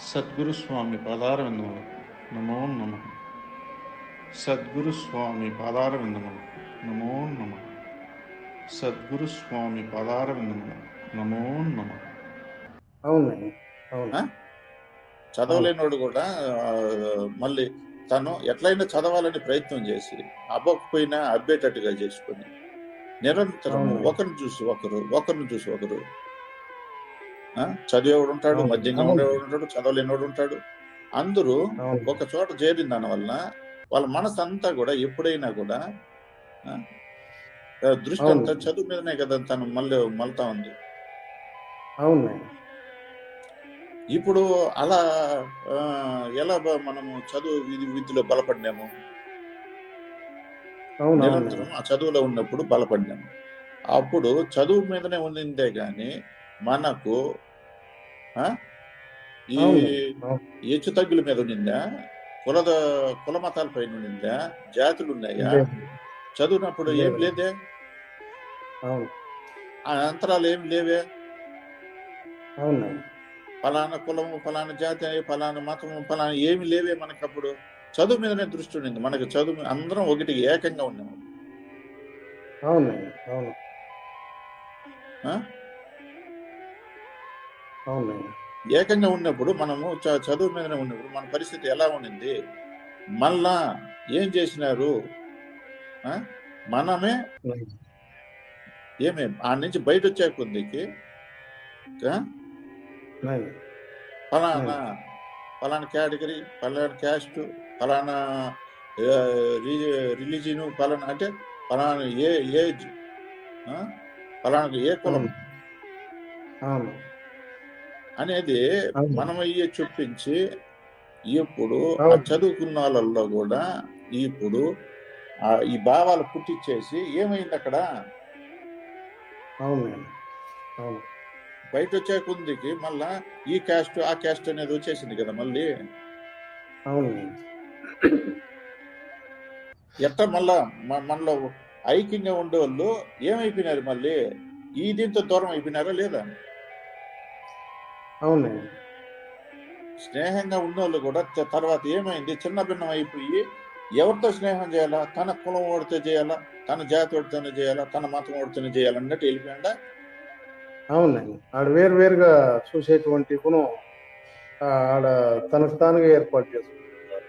సద్గురు స్వామి పాదారవిందములు నమో నమ సద్గురు స్వామి పాదారవిందములు నమో నమ సద్గురు స్వామి పాదారవిందములు నమో నమ అవునండి అవును? చదవలేనోడు కూడా మళ్ళీ తను ఎట్లయినా చదవాలని ప్రయత్నం చేసి అవ్వకపోయినా అబ్బేటట్టుగా చేసుకొని నిరంతరం. ఒకరిని చూసి ఒకరు ఒకరిని చూసి ఒకరు? చదివేవాడు ఉంటాడు. మధ్యంగా. ఉండేవాడు ఉంటాడు చదవలేనోడు ఉంటాడు అందరూ ఒక చోట చేరిన దాని వలన వాళ్ళ మనసు అంతా కూడా ఎప్పుడైనా కూడా దృష్టి. అంతా చదువు మీదనే కదా తను మళ్ళీ మళ్తా ఉంది. ఇప్పుడు అలా ఆ, ఎలా మనము చదువు విధి విద్యలో బలపడినాము? నిరంతరం ఆ చదువులో ఉన్నప్పుడు బలపడినాము. అప్పుడు చదువు మీదనే ఉండిందే గాని మనకు ఈ. హెచ్చు తగ్గుల మీద ఉండిందా? కులద కుల మతాల పైన ఉండిందా? జాతులు ఉన్నాయా. చదువునప్పుడు ఏం లేదు. ఆ అంతరాలు ఏం లేవే? ఫలానా కులము ఫలానా జాతి ఫలానా మతము ఫలానా ఏమి లేవే మనకప్పుడు. చదువు మీదనే దృష్టి ఉండింది. మనకు చదువు అందరం ఒకటి ఏకంగా ఉన్నాము. అవును. ఏకంగా ఉన్నప్పుడు మనము చదువు మీదనే ఉన్నప్పుడు మన పరిస్థితి ఎలా ఉండింది మళ్ళా ఏం చేసినారు? మనమే. ఏమే ఆ నుంచి బయట వచ్చే కొద్దికి. ఫలానా ఫలానా కేటగిరీ ఫలానా క్యాస్ట్ ఫలానా రిలీజియన్ ఫలానా అంటే ఫలానా ఏ ఏజ్ ఆ? ఫలానా ఏ కులం అనేది. మనం అయ్యే చూపించి ఇప్పుడు ఆ. చదువుకున్న వాళ్ళల్లో కూడా ఇప్పుడు ఆ ఈ భావాలు పుట్టించేసి ఏమైంది అక్కడ? బయట వచ్చే కొందికి మళ్ళా ఈ క్యాస్ట్ ఆ క్యాస్ట్ అనేది వచ్చేసింది కదా మళ్ళీ? ఎట్ట మళ్ళా మనలో ఐక్యంగా ఉండేవాళ్ళు ఏమైపోయినారు మళ్ళీ? ఈ దీంతో దూరం అయిపోయినారా లేదా? అవునండి. స్నేహంగా ఉన్నోళ్ళు కూడా తర్వాత ఏమైంది? చిన్న భిన్నం అయిపోయి ఎవరితో స్నేహం చేయాలా? తన కులం ఓడితే చేయాలా? తన జాతి ఓడితేనే చేయాలా? తన మతం ఓడితేనే చేయాలన్నట్టు వెళ్ళిపోయిందా? అవునండి. ఆడ వేరు వేరుగా చూసేటువంటి గుణం ఆడ తనకు తానుగా ఏర్పాటు చేసుకుంటున్నారు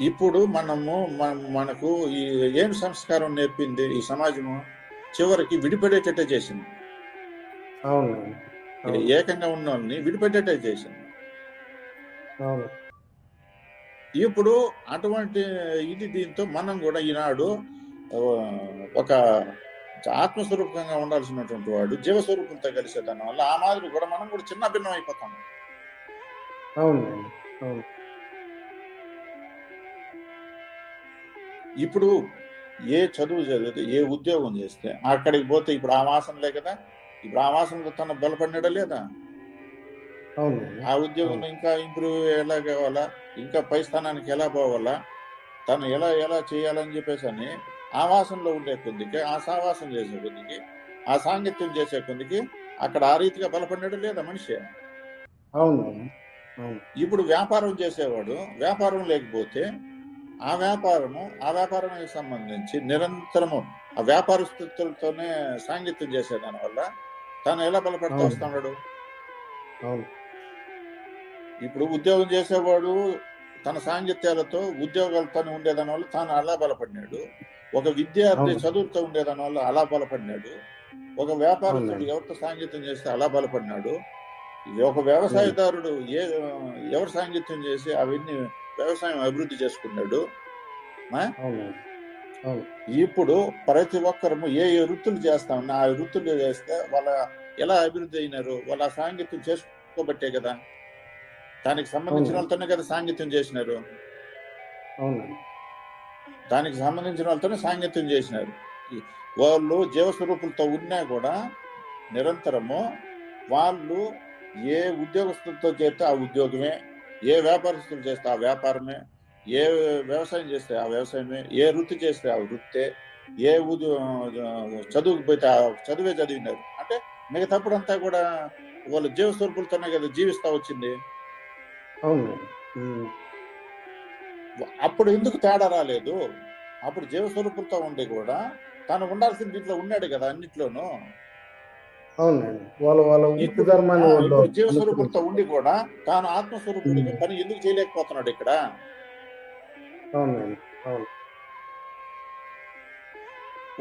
ఇప్పుడు మనము మన- మనకు ఈ ఏం సంస్కారం నేర్పింది ఈ సమాజము? చివరికి విడిపడేటట్టే చేసింది. అవునండి. అవును ఏకంగా ఉన్న వాళ్ళని అవును. ఇప్పుడు అటువంటి ఇది దీంతో మనం కూడా ఈనాడు ఒక ఆత్మస్వరూపంగా ఉండాల్సినటువంటి వాడు జీవస్వరూపంతో కలిసే దాని వల్ల ఆ మాదిరి కూడా మనం కూడా చిన్న భిన్నం అయిపోతాం. ఇప్పుడు ఏ చదువు చదివితే ఏ ఉద్యోగం చేస్తే అక్కడికి పోతే ఇప్పుడు ఆ వాసనలే కదా? ఇప్పుడు ఆ వాసనలో తన బలపడినాడా లేదా? ఆ ఉద్యోగంలో ఇంకా ఇంప్రూవ్ ఎలా కావాలా? ఇంకా పై స్థానానికి ఎలా పోవాలా? తను ఎలా ఎలా చేయాలని చెప్పేసి అని ఆ వాసనలో ఉండే కొద్దికి ఆ సావాసం చేసే కొద్దికి ఆ సాంగత్యం చేసే కొద్దికి అక్కడ ఆ రీతిగా బలపడినాడు లేదా మనిషి? అవును ఇప్పుడు వ్యాపారం చేసేవాడు వ్యాపారం లేకపోతే ఆ వ్యాపారము ఆ వ్యాపారానికి సంబంధించి నిరంతరము ఆ వ్యాపారస్తులతోనే సాంగత్యం చేసే దాని వల్ల తను ఎలా బలపడుతూ. వస్తున్నాడు? ఇప్పుడు ఉద్యోగం చేసేవాడు తన సాంగత్యాలతో ఉద్యోగాలతో ఉండేదాని వల్ల తాను అలా బలపడినాడు. ఒక విద్యార్థి. చదువుతో ఉండేదాని వల్ల అలా బలపడినాడు. ఒక వ్యాపారస్తుడు. ఎవరితో సాంగత్యం చేస్తే అలా బలపడినాడు. ఒక వ్యవసాయదారుడు ఏ ఎవరు సాంగత్యం చేసి అవన్నీ వ్యవసాయం అభివృద్ధి చేసుకున్నాడు? ఇప్పుడు ప్రతి ఒక్కరము ఏ ఏ వృత్తులు చేస్తా ఉన్నా ఆ వృత్తులు చేస్తే వాళ్ళ ఎలా అభివృద్ధి అయినారు వాళ్ళ సాంగత్యం చేసుకోబట్టే కదా. దానికి సంబంధించిన. వాళ్ళతోనే కదా సాంగత్యం చేసినారు. దానికి సంబంధించిన వాళ్ళతోనే సాంగత్యం చేసినారు. వాళ్ళు జీవస్వరూపులతో ఉన్నా కూడా నిరంతరము వాళ్ళు ఏ ఉద్యోగస్తులతో చేస్తే ఆ ఉద్యోగమే ఏ వ్యాపారస్తులు చేస్తే ఆ వ్యాపారమే. ఏ వ్యవసాయం చేస్తే ఆ వ్యవసాయమే ఏ వృత్తి చేస్తే ఆ వృత్తే ఏ ఉద్యో చదువుకు పోతే ఆ చదువే చదివినారు అంటే మిగతాప్పుడంతా కూడా వాళ్ళ జీవస్వరూపులతోనే కదా జీవిస్తా వచ్చింది. అప్పుడు ఎందుకు తేడా రాలేదు అప్పుడు జీవస్వరూపులతో ఉండి కూడా తాను ఉండాల్సిన దీంట్లో ఉన్నాడు కదా అన్నిట్లోనూ అవునండి వాళ్ళ వాళ్ళ ఇప్పుడు ధర్మాన్ని జీవస్వరూపులతో. ఉండి కూడా తాను ఆత్మస్వరూపుడికి. పని ఎందుకు చేయలేకపోతున్నాడు ఇక్కడ అవునండి. అవును.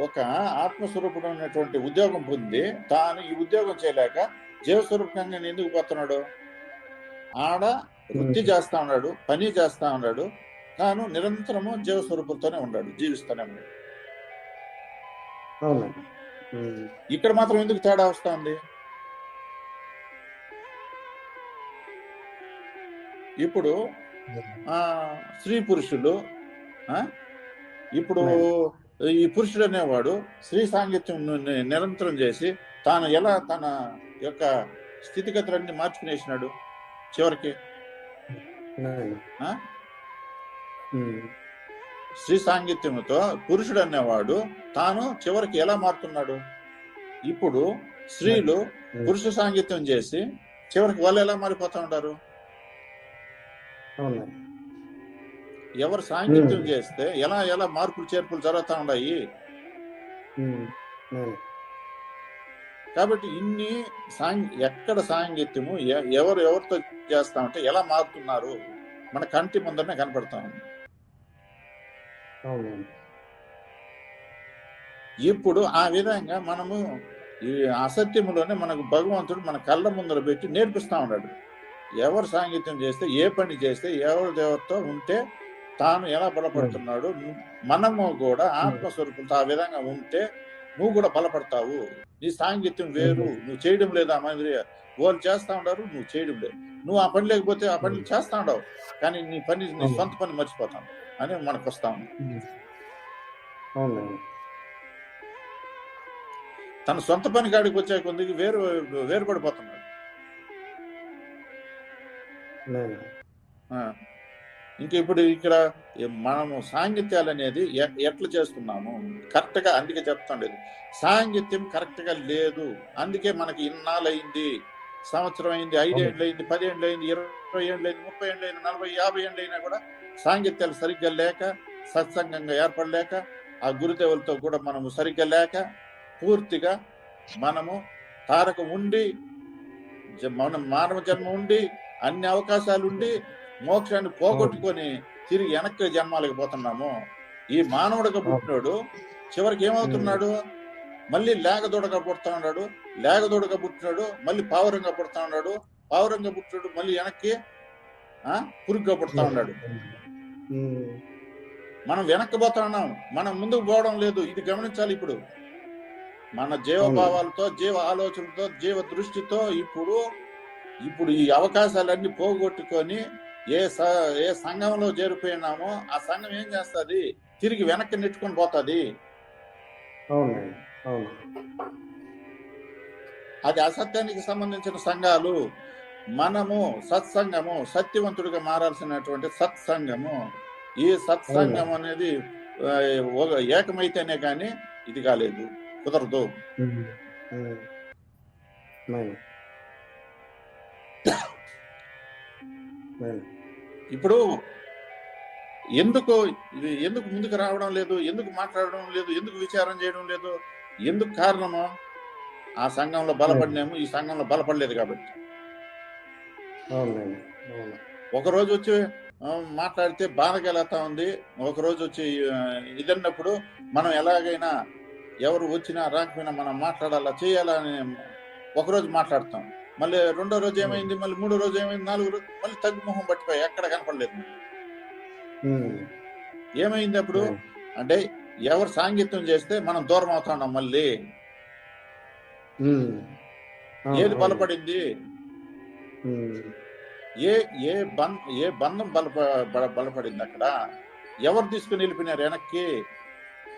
ఒక ఆత్మస్వరూపుడు ఉన్నటువంటి ఉద్యోగం పొంది తాను ఈ ఉద్యోగం చేయలేక జీవస్వరూపంగా ఎందుకు పోతున్నాడు? ఆడ వృత్తి. చేస్తా ఉన్నాడు పని చేస్తా ఉన్నాడు తాను నిరంతరము జీవస్వరూపులతోనే ఉన్నాడు జీవిస్తూనే ఉన్నాడు. ఇక్కడ మాత్రం ఎందుకు తేడా వస్తుంది? ఇప్పుడు స్త్రీ పురుషులు ఆ? ఇప్పుడు ఈ పురుషుడు అనేవాడు స్త్రీ సాంగత్యం నిరంతరం చేసి తాను ఎలా తన యొక్క స్థితిగతులన్నీ మార్చుకునేసినాడు చివరికి. స్త్రీ సాంగత్యముతో పురుషుడు అనేవాడు తాను చివరికి ఎలా మారుతున్నాడు? ఇప్పుడు స్త్రీలు. పురుష సాంగత్యం చేసి చివరికి వాళ్ళు ఎలా మారిపోతా ఉంటారు? ఎవరు సాంగత్యం. చేస్తే ఎలా ఎలా మార్పులు చేర్పులు జరుగుతూ ఉన్నాయి. కాబట్టి ఇన్ని సాంగ్ ఎక్కడ సాంగత్యము ఎవరు ఎవరితో చేస్తా ఉంటే ఎలా మారుతున్నారు? మన కంటి ముందరనే కనపడతా ఉంది. ఇప్పుడు ఆ విధంగా మనము ఈ అసత్యములోనే మనకు భగవంతుడు మన కళ్ళ ముందర పెట్టి నేర్పిస్తా ఉన్నాడు. ఎవరు సాంగత్యం చేస్తే ఏ పని చేస్తే ఎవరు దేవతతో ఉంటే తాను ఎలా బలపడుతున్నాడు? మనము కూడా ఆత్మస్వరూపంతో ఆ విధంగా ఉంటే నువ్వు కూడా బలపడతావు. నీ సాంగత్యం వేరు నువ్వు చేయడం లేదా మాదిరి వాళ్ళు చేస్తా ఉంటారు నువ్వు చేయడం లేదు. నువ్వు ఆ పని లేకపోతే ఆ పని చేస్తా ఉండవు. కానీ నీ పని నీ. సొంత పని మర్చిపోతాను అని మనకు వస్తా తన సొంత పని కాడికి వచ్చే కొద్దికి వేరు వేరుపడిపోతున్నాడు. ఇంకా ఇప్పుడు ఇక్కడ మనము సాంగిత్యాలు అనేది ఎట్లా చేస్తున్నాము? కరెక్ట్గా అందుకే అందుకే చెప్తాండేది సాంగిత్యం కరెక్ట్గా లేదు. అందుకే మనకి ఇన్నాళ్ళు అయింది సంవత్సరం అయింది ఐదేళ్ళు అయింది పదేళ్ళు అయింది ఇరవై ఏళ్ళు అయింది ముప్పై ఏళ్ళు అయింది నలభై యాభై ఏళ్ళు అయినా కూడా సాంగిత్యాలు సరిగ్గా లేక సత్సంగంగా ఏర్పడలేక ఆ గురుదేవులతో కూడా మనము సరిగ్గా లేక పూర్తిగా మనము తారక ఉండి జ- మన మానవ జన్మ ఉండి అన్ని అవకాశాలు ఉండి మోక్షాన్ని పోగొట్టుకొని తిరిగి వెనక్కి జన్మాలకు పోతున్నాము. ఈ మానవుడిగా పుట్టినాడు. చివరికి ఏమవుతున్నాడు? మళ్ళీ లేగదూడగా పుడతా ఉన్నాడు. లేగదూడగా పుట్టినాడు. మళ్ళీ పావురంగా పుడతా ఉన్నాడు. పావురంగా పుట్టినాడు. మళ్ళీ వెనక్కి ఆ పురుగ్గా పుడతా ఉన్నాడు. మనం వెనక్కి పోతా ఉన్నాం. మనం ముందుకు పోవడం లేదు. ఇది గమనించాలి ఇప్పుడు. మన జీవభావాలతో జీవ ఆలోచనలతో జీవ దృష్టితో ఇప్పుడు ఇప్పుడు ఈ అవకాశాలన్నీ పోగొట్టుకొని ఏ ఏ సంఘంలో చేరిపోయినామో ఆ సంఘం ఏం చేస్తుంది? తిరిగి వెనక్కి నెట్టుకొని పోతుంది. అది అసత్యానికి సంబంధించిన సంఘాలు. మనము సత్సంగము సత్యవంతుడిగా మారాల్సినటువంటి సత్సంగము. ఈ సత్సంగం అనేది ఏకమైతేనే కానీ ఇది కాలేదు కుదరదు. ఇప్పుడు ఎందుకు ఇది ఎందుకు ముందుకు రావడం లేదు ఎందుకు మాట్లాడడం లేదు ఎందుకు విచారం చేయడం లేదు ఎందుకు కారణము ఆ సంఘంలో బలపడినాము ఈ సంఘంలో బలపడలేదు కాబట్టి. అవునండి అవును. ఒక రోజు వచ్చి మాట్లాడితే బాధ కలుగుతా ఉంది. ఒక రోజు వచ్చి ఇదన్నప్పుడు మనం ఎలాగైనా ఎవరు వచ్చినా రాకపోయినా మనం మాట్లాడాలా చేయాలా అని ఒకరోజు మాట్లాడతాం. మళ్ళీ రెండో రోజు ఏమైంది? మళ్ళీ మూడో రోజు ఏమైంది? నాలుగో రోజు మళ్ళీ తగ్గుముఖం పట్టిపోయి ఎక్కడ కనపడలేదు. ఏమైంది అప్పుడు. అంటే ఎవరు సాంగత్యం చేస్తే మనం దూరం అవుతున్నాం మళ్ళీ. ఏది. బలపడింది. ఏ ఏ బం ఏ బంధం బలప బల- బలపడింది అక్కడ? ఎవరు తీసుకుని వెళ్ళిపోయినారు వెనక్కి?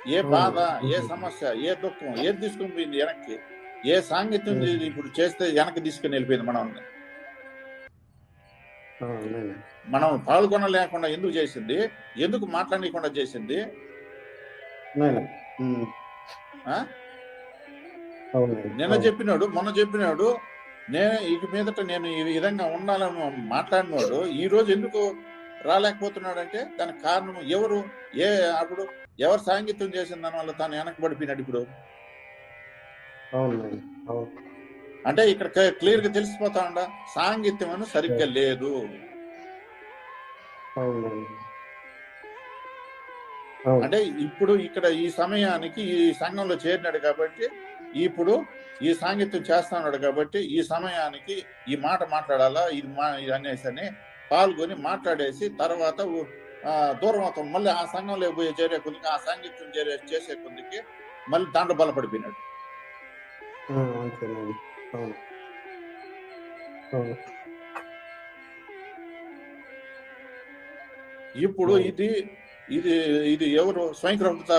ఏ బాధ ఏ సమస్య ఏ దుఃఖం? ఏది తీసుకుని పోయింది వెనక్కి? ఏ సాంగత్యం ఇప్పుడు చేస్తే వెనక్కి తీసుకుని వెళ్ళిపోయింది మనం. మనం పాల్గొన లేకుండా ఎందుకు చేసింది? ఎందుకు మాట్లాడకుండా చేసింది? నిన్న. చెప్పినాడు మొన్న చెప్పినాడు నేను ఇక మీదట నేను ఈ విధంగా ఉండాలని మాట్లాడినాడు ఈ రోజు ఎందుకు రాలేకపోతున్నాడు అంటే దానికి కారణం ఎవరు? ఏ అప్పుడు ఎవరు సాంగత్యం చేసిన దాని వల్ల తాను వెనకబడిపోయినాడు ఇప్పుడు. అంటే ఇక్కడ క్లియర్గా తెలిసిపోతా ఉండ సాంగత్యం అని సరిగ్గా లేదు. అంటే ఇప్పుడు ఇక్కడ ఈ సమయానికి ఈ సంఘంలో చేరినాడు కాబట్టి ఇప్పుడు ఈ సాంగత్యం చేస్తున్నాడు కాబట్టి ఈ సమయానికి ఈ మాట మాట్లాడాలా ఇది మా ఇది అనేసి అని పాల్గొని మాట్లాడేసి తర్వాత దూరం అవుతాం. మళ్ళీ ఆ సంఘంలో పోయి చేరే కొద్దికి ఆ సాంగత్యం చేరే చేసే కొద్దికి మళ్ళీ దాంట్లో బలపడిపోయినాడు అంతేనండి అవును. అవును. ఇప్పుడు. ఇది ఇది ఇది ఎవరు? స్వయంకృత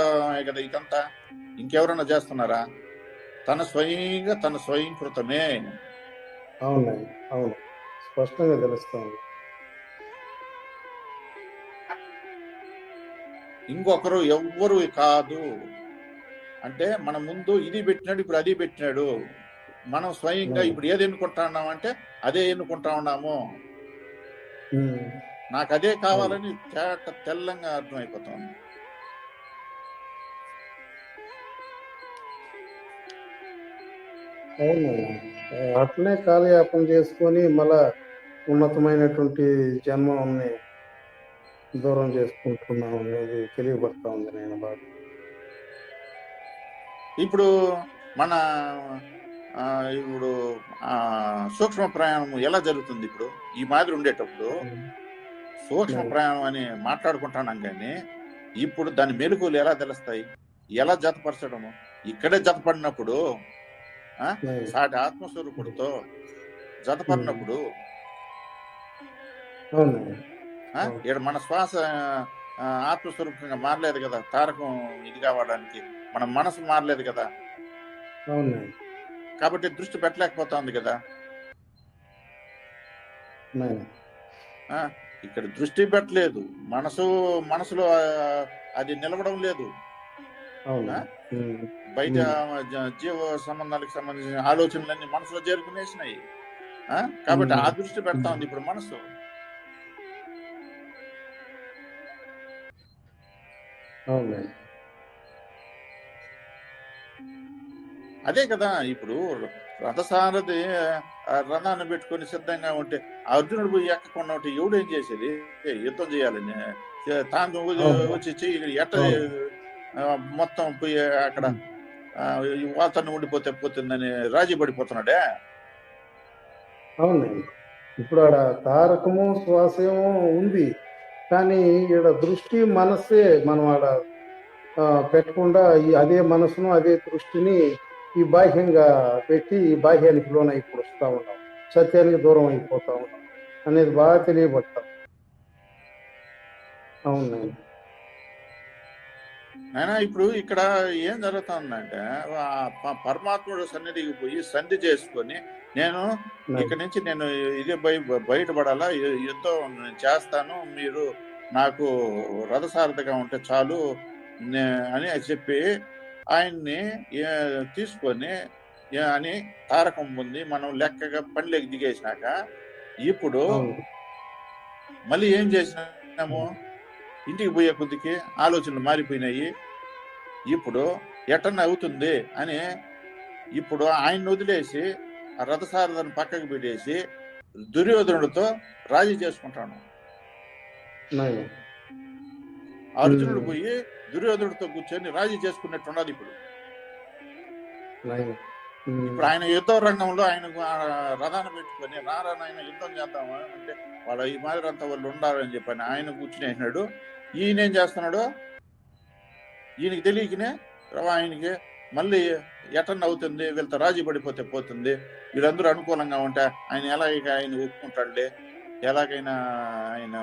కదా ఇదంతా? ఇంకెవరన్నా చేస్తున్నారా? తన స్వయంగా తన స్వయంకృతమే. అవునండి. అవును. స్పష్టంగా తెలుస్తుంది. ఇంకొకరు ఎవ్వరు కాదు. అంటే మన ముందు ఇది పెట్టినాడు ఇప్పుడు అది పెట్టినాడు. మనం స్వయంగా అవును. ఇప్పుడు ఏది ఎన్నుకుంటా ఉన్నాం అంటే అదే ఎన్నుకుంటా ఉన్నాము. నాకు అదే కావాలని తేట తెల్లంగా అర్థమైపోతుంది. అవునండి ఆ, అట్లనే కాలయాపన చేసుకొని మళ్ళా ఉన్నతమైనటువంటి జన్మని దూరం చేసుకుంటున్నాం అనేది తెలియబడతా ఉంది నేను బాగా. ఇప్పుడు మన ఆ, ఇప్పుడు ఆ, సూక్ష్మ ప్రయాణం ఎలా జరుగుతుంది ఇప్పుడు ఈ మాదిరి ఉండేటప్పుడు సూక్ష్మ. ప్రయాణం అని మాట్లాడుకుంటున్నాం కానీ ఇప్పుడు దాని మెలకువలు ఎలా తెలుస్తాయి ఎలా జతపరచడము ఇక్కడే జతపడినప్పుడు. సాటి ఆత్మస్వరూపుడితో జతపడినప్పుడు. ఈడ మన శ్వాస ఆత్మస్వరూపంగా మారలేదు కదా తారకం ఇది కావడానికి మన మనసు మారలేదు కదా. కాబట్టి దృష్టి పెట్టలేకపోతా ఉంది కదా ఇక్కడ దృష్టి పెట్టలేదు. మనసు మనసులో అది నిలవడం లేదు. బయట జీవ సంబంధాలకు సంబంధించిన ఆలోచనలన్నీ మనసులో చేరుకునేసినాయి? కాబట్టి ఆ దృష్టి పెడతా ఉంది ఇప్పుడు మనసు. అవునండి. అదే కదా ఇప్పుడు రథసారథి రథాన్ని పెట్టుకొని సిద్ధంగా ఉంటే అర్జునుడు పోయి ఎక్కకుండా ఉంటే ఎవడు ఏం చేసేది యుద్ధం చేయాలని తాను వచ్చి- అవును. చెయ్యి ఎట్ట అవును. మొత్తం పోయి అక్కడ వాతాన్ని ఉండిపోతే పోతుందని రాజీ పడిపోతున్నాడే? అవునండి ఇప్పుడు ఆడ తారకము శ్వాసము ఉంది. కానీ ఈడ దృష్టి మనసే మనం ఆడ పెట్టకుండా అదే మనసును అదే దృష్టిని ఈ బాహ్యంగా పెట్టి ఈ బాహ్యానికి లోన ఇప్పుడు వస్తూ ఉన్నాం. సత్యానికి దూరం అయిపోతా ఉన్నాం అనేది బాగా తెలియబడతాం. అవునండి అయినా ఇప్పుడు ఇక్కడ ఏం జరుగుతుందంటే పరమాత్ముడు సన్నిధికి పోయి సంధి చేసుకొని నేను ఇక్కడి నుంచి నేను ఇదే బయ బయటపడాలా? యుద్ధం చేస్తాను మీరు నాకు రథసారథిగా ఉంటే చాలు అని చెప్పి ఆయన్ని తీసుకొని అని తారకం ఉంది మనం లెక్కగా పనిలోకి దిగేసినాక ఇప్పుడు మళ్ళీ ఏం చేసినాము ఇంటికి పోయే కొద్దికి ఆలోచనలు మారిపోయినాయి ఇప్పుడు ఎటన్న అవుతుంది అని ఇప్పుడు ఆయన్ని వదిలేసి రథసారథను పక్కకు పెట్టేసి దుర్యోధనుడితో రాజీ చేసుకుంటాను. అర్జునుడు. పోయి దుర్యోధనుడితో కూర్చొని రాజీ చేసుకున్నట్టున్నది ఇప్పుడు నాయన. ఉమ్. ఇప్పుడు ఆయన యుద్ధ రంగంలో ఆయన రథాన్ని పెట్టుకొని రారా ఆయన యుద్ధం చేద్దాము అంటే వాళ్ళ ఈ మాదిరి అంతా వాళ్ళు ఉండాలని చెప్పని ఆయన కూర్చుని అయినాడు ఈయన ఏం చేస్తున్నాడు ఈయనకి తెలియకనే ఆయనకి మళ్ళీ ఎటన్ అవుతుంది వీళ్ళతో రాజీ పడిపోతే పోతుంది వీళ్ళందరూ అనుకూలంగా ఉంటే ఆయన ఎలా ఇక ఆయన ఒప్పుకుంటాడులే ఎలాగైనా ఆయన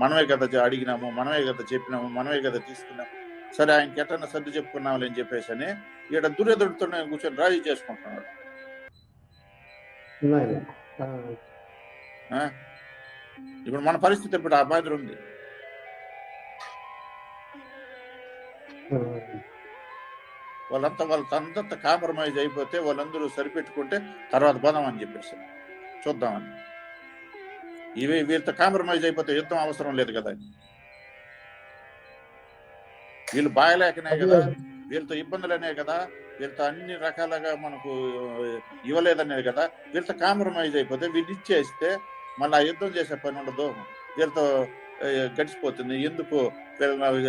మనమే కదా అడిగినాము మనమే కదా చెప్పినాము మనమే కదా తీసుకున్నాము. సరే ఆయనకి ఎట్టన్నా సర్ది చెప్పుకున్నాం అని చెప్పేసి అని ఈడ దుర్యోధుడితో కూర్చొని రాజీ చేసుకుంటున్నాడు? ఇప్పుడు మన పరిస్థితి ఇప్పుడు ఆ మాదిరి ఉంది. వాళ్ళంతా వాళ్ళ తనంతా కాంప్రమైజ్ అయిపోతే వాళ్ళందరూ సరిపెట్టుకుంటే తర్వాత పోదాం అని చెప్పేసి చూద్దామని. ఇవి వీళ్ళతో కాంప్రమైజ్ అయిపోతే యుద్ధం అవసరం లేదు కదా. వీళ్ళు బాగలేకనే అదే. కదా వీళ్ళతో ఇబ్బందులనే కదా వీళ్ళతో అన్ని రకాలుగా మనకు ఇవ్వలేదనే కదా. వీళ్ళతో కాంప్రమైజ్ అయిపోతే వీళ్ళు ఇచ్చేస్తే మళ్ళీ ఆ యుద్ధం చేసే పని ఉండదు. వీళ్ళతో గడిచిపోతుంది. ఎందుకు? వీళ్ళ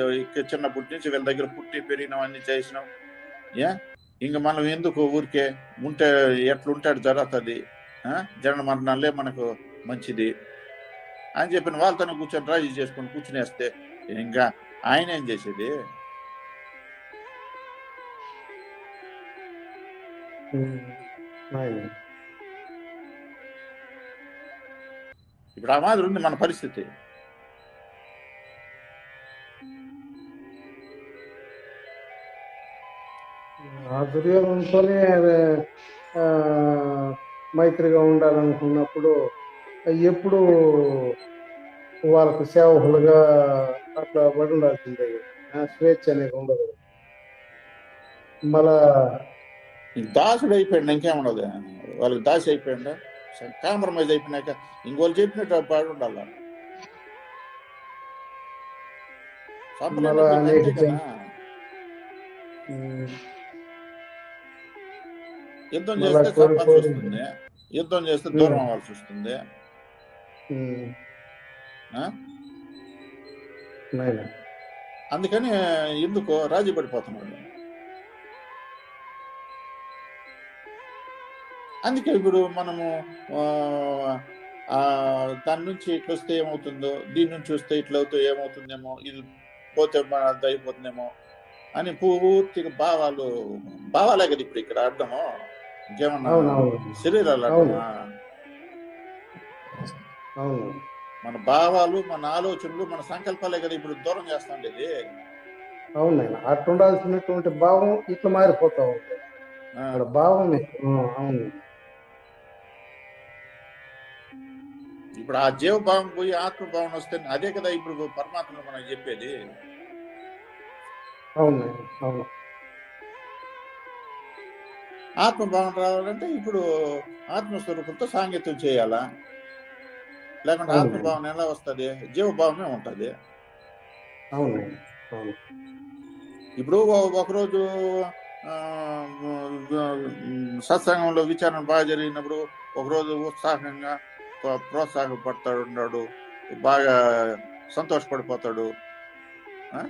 చిన్నప్పటి నుంచి వీళ్ళ దగ్గర పుట్టి పెరిగినాం అన్ని చేసినాం. ఏ? ఇంక మనం ఎందుకు ఊరికే ఉంటే ఎట్లుంటాడు జరుగుతుంది జన మరణాలే మనకు మంచిది. అని చెప్పిన వాళ్ళతో కూర్చొని రాజీ చేసుకొని కూర్చునేస్తే ఇంకా ఆయన ఏం చేసేది? ఇప్పుడు ఆ మాదిరి ఉంది మన పరిస్థితి. దుర్యోధనతోనే మైత్రిగా ఉండాలనుకున్నప్పుడు ఎప్పుడు వాళ్ళకు సేవకులుగా అట్లా పడి ఉండాల్సిందే స్వేచ్ఛ అనేది ఉండదు. మళ్ళా దాసుడు అయిపోయాడు ఇంకేముండదు వాళ్ళకి దాసి అయిపోయాడు? కాంప్రమైజ్ అయిపోయినాక ఇంకోళ్ళు చెప్పినట్టు పాడు ఉండాల? యుద్ధం చేస్తే యుద్ధం చేస్తే దూరం అవ్వాల్సి వస్తుంది. అందుకని ఎందుకు రాజీ పడిపోతున్నాడు. అందుకే ఇప్పుడు మనము దాని నుంచి ఇట్లా వస్తే ఏమవుతుందో దీని నుంచి వస్తే ఇట్లా అవుతే ఏమవుతుందేమో ఇది పోతే అయిపోతుందేమో అని పూర్తిగా భావాలు భావాలే కదా ఇప్పుడు ఇక్కడ అర్థము? ఇంకేమన్నా శరీరాలు అవును. అవును. మన భావాలు మన ఆలోచనలు మన సంకల్పాలే కదా ఇప్పుడు దూరం చేస్తా ఉండేది అవును నాయన అట్లా ఉండాల్సినటువంటి భావం ఇట్లా మారిపోతా ఉంది ఆ, అక్కడ భావం అవును. ఇప్పుడు ఆ జీవభావం పోయి ఆత్మభావం వస్తే అదే కదా ఇప్పుడు పరమాత్మ మనకు చెప్పేది. అవును అవును. ఆత్మభావం రావాలంటే ఇప్పుడు ఆత్మస్వరూపంతో సాంగత్యం చేయాలా? లేకుంటే. ఆత్మభావం ఎలా వస్తుంది? జీవభావమే ఉంటది. అవును. ఇప్పుడు ఒకరోజు సత్సంగంలో విచారణ బాగా జరిగినప్పుడు ఒకరోజు ఉత్సాహంగా ప్ర- ప్రోత్సాహపడతాడు ఉన్నాడు బాగా సంతోషపడిపోతాడు. ఆ?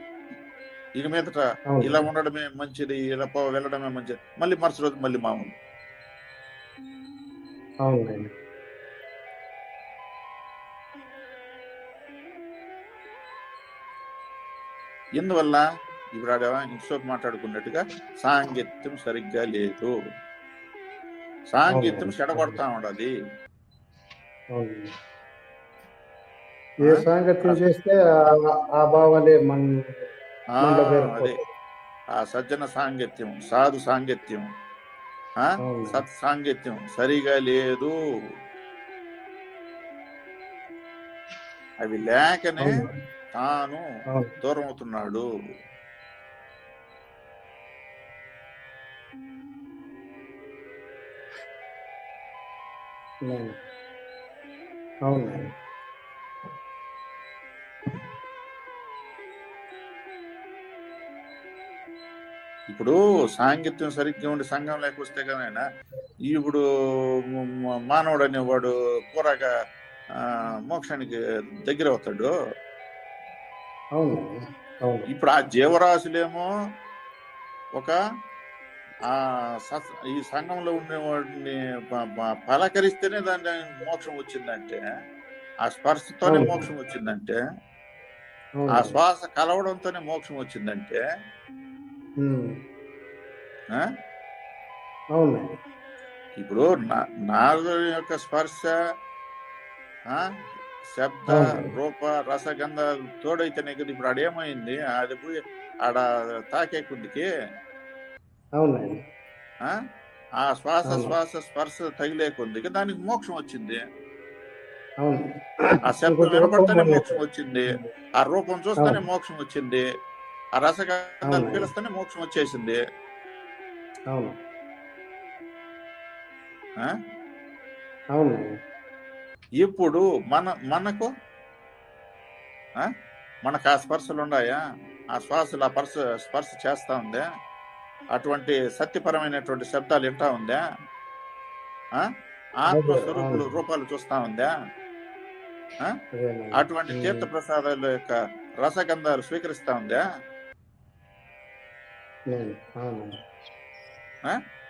ఇక మీదట ఇలా ఉండడమే మంచిది ఇలా వెళ్ళడమే మంచిది. మళ్ళీ మరుసటి రోజు మళ్ళీ మామూలు. ఎందువల్ల? ఇప్పుడు ఇంకోటి మాట్లాడుకున్నట్టుగా సాంగత్యం సరిగ్గా లేదు. సాంగత్యం. చెడగొడతా ఉండదు అవును. ఏ సాంగత్యం చేస్తే ఆ- భావాలే మన అదే. ఆ సజ్జన సాంగత్యం సాధు సాంగత్యం. సత్ సాంగత్యం సరిగా లేదు. అవి లేకనే తాను దూరం అవుతున్నాడు అవును. ఇప్పుడు సాంగత్యం సరిగ్గా ఉండి సంఘం లేకొస్తే కదైనా ఇప్పుడు మానవుడు అనేవాడు పూరగా ఆ, మోక్షానికి దగ్గర అవుతాడు అవును ఇప్పుడు ఆ జీవరాశులేమో ఒక ఆ ఈ సంఘంలో ఉండేవాడిని పలకరిస్తేనే దాని మోక్షం వచ్చిందంటే ఆ స్పర్శతోనే. మోక్షం వచ్చిందంటే ఆ. శ్వాస కలవడంతోనే మోక్షం వచ్చిందంటే? అవును ఇప్పుడు నా- యొక్క స్పర్శ? శబ్ద అవును. రూప రసగంధ తోడైతేనే కదా ఇప్పుడు ఆడేమైంది అది పోయి ఆడ తాకే కొద్దికి అవునండి. ఆ? శ్వాస అవును. శ్వాస స్పర్శ తగిలే కొద్దికి దానికి మోక్షం వచ్చింది. అవును. ఆ శబ్దం వినపడితేనే మోక్షం వచ్చింది. ఆ రూపం చూస్తేనే మోక్షం వచ్చింది. ఆ రసగంధాలు అవును. పీలుస్తేనే మోక్షం వచ్చేసింది. అవును. ఆ? ఇప్పుడు మన మనకు? మనకు ఆ స్పర్శలు ఉన్నాయా ఆ శ్వాసలు ఆ పర్శ స్పర్శ చేస్తా ఉందా అటువంటి సత్యపరమైనటువంటి శబ్దాలు వింటా ఉందా ఆ? ఆత్మస్వరూపులు. రూపాలు చూస్తా ఉందా. అటువంటి. తీర్థ ప్రసాదాల యొక్క రసగంధాలు స్వీకరిస్తా ఉందా?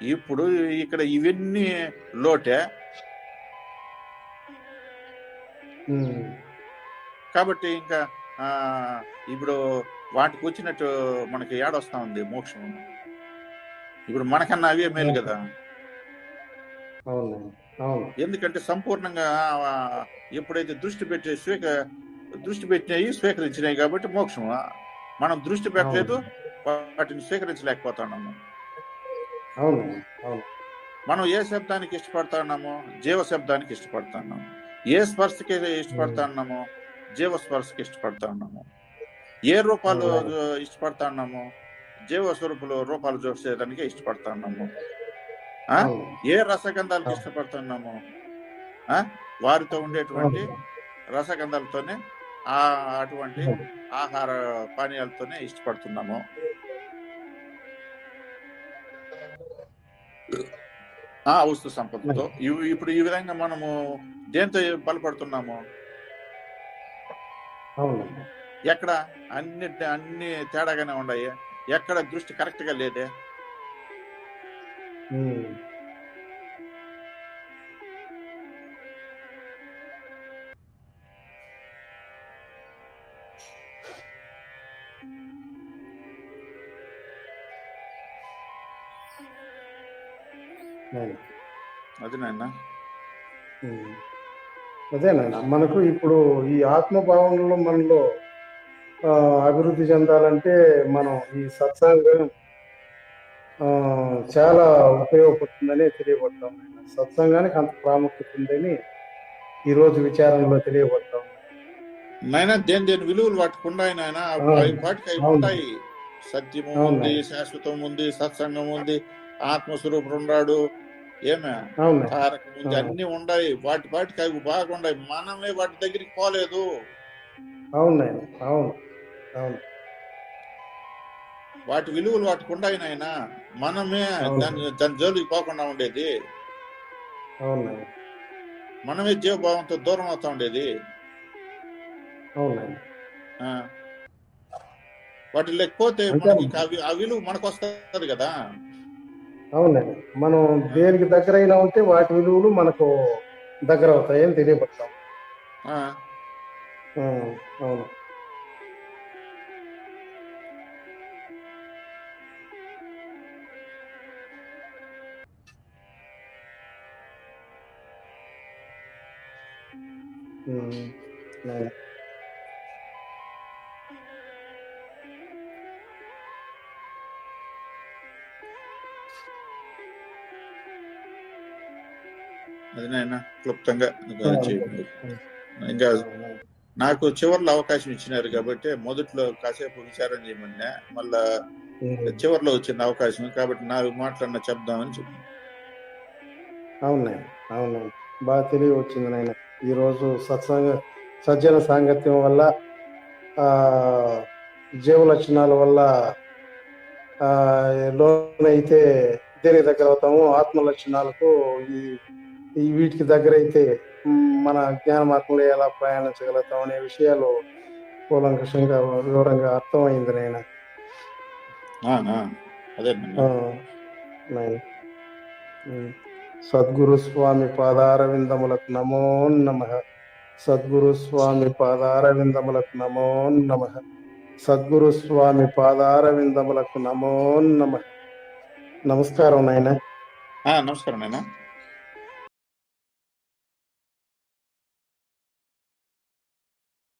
ఇప్పుడు ఇక్కడ ఇవన్నీ లోటే కాబట్టి ఇంకా ఆ ఇప్పుడు వాటికి వచ్చినట్టు మనకి ఏడొస్తా ఉంది మోక్షం. ఇప్పుడు మనకన్నా అవే మేలు కదా. ఎందుకంటే సంపూర్ణంగా ఎప్పుడైతే దృష్టి పెట్టి స్వీక దృష్టి పెట్టినాయి స్వీకరించినాయి కాబట్టి మోక్షం. మనం దృష్టి పెట్టలేదు వాటిని స్వీకరించలేకపోతున్నాము. మనం ఏ శబ్దానికి ఇష్టపడుతున్నామో జీవ శబ్దానికి ఇష్టపడుతున్నాము. ఏ స్పర్శకి ఇష్టపడుతున్నామో జీవ స్పర్శకి ఇష్టపడుతున్నాము ఏ రూపాలు అవును. ఇష్టపడుతున్నామో జీవ స్వరూపులు రూపాలు చూసేదానికి ఇష్టపడుతున్నాము ఆ? అవును. ఏ రసగంధాలకు ఇష్టపడుతున్నామో ఆ? వారితో ఉండేటువంటి రసగంధాలతోనే ఆ అటువంటి ఆహార పానీయాలతోనే ఇష్టపడుతున్నాము. ఆ వస్తు సంపదతో. ఇప్పుడు ఈ విధంగా మనము దేంతో బలపడుతున్నాము? ఎక్కడ? అన్ని అన్ని తేడాగానే ఉన్నాయి ఎక్కడ దృష్టి కరెక్ట్గా లేదే అదేనండి మనకు ఇప్పుడు ఈ ఆత్మభావనలో మనలో అభివృద్ధి చెందాలంటే మనం ఈ సత్సంగం ఆ, చాలా ఉపయోగపడుతుందని తెలియబడతాం. సత్సంగానికి అంత ప్రాముఖ్యత ఉందని ఈ రోజు విచారంలో తెలియబడతాం. నాయన దేని దేని విలువలు వాటికి అవి అవును. ఉంటాయి. సత్యము. ఉంది శాశ్వతం ఉంది సత్సంగం ఉంది ఆత్మస్వరూపుడు ఉన్నాడు. ఏమే? తారకం. అన్ని ఉన్నాయి వాటి వాటికి అవి బాగున్నాయి మనమే వాటి దగ్గరికి పోలేదు. అవునండి అవును. అవును. వాటి విలువలు వాటికి ఉన్నాయి నాయన. మనమే. దాని దాని జోలికి పోకుండా ఉండేది. మనమే జీవభావంతో దూరం అవుతా ఉండేది. వాటి లేకపోతే మనకి ఆ విలువ మనకు వస్తుంది కదా. అవునండి మనం దేనికి దగ్గర అయినా ఉంటే వాటి విలువలు మనకు దగ్గర అవుతాయని. ఆ, అవును అవును. అది నాయన క్లుప్తంగా ఇంకా అవును. నాకు చివర్లో అవకాశం ఇచ్చినారు కాబట్టి మొదట్లో కాసేపు విచారం చేయమన్నా మళ్ళా చివర్లో వచ్చింది అవకాశం కాబట్టి నాలుగు మాటలన్నా చెప్దామని చెప్పి. అవునండి అవునండి బాగా తెలియ వచ్చింది నాయన. ఈరోజు సత్సంగ సజ్జన సాంగత్యం వల్ల ఆ జీవ లక్షణాల వల్ల ఆ లోనైతే దేనికి దగ్గర అవుతాము ఆత్మ లక్షణాలకు ఈ వీటికి దగ్గర అయితే మ్, మన జ్ఞాన మార్గంలో ఎలా ప్రయాణించగలుగుతాం అనే విషయాలు కూలంకషంగా వివరంగా అర్థమైంది ఉమ్. సద్గురు స్వామి పాదార విందములకు నమో నమ. సద్గురు స్వామి పాదార విందములకు నమో నమ. సద్గురు స్వామి పాదార విందములకు నమో నమ. నమస్కారం నాయన. నమస్కారం నాయన.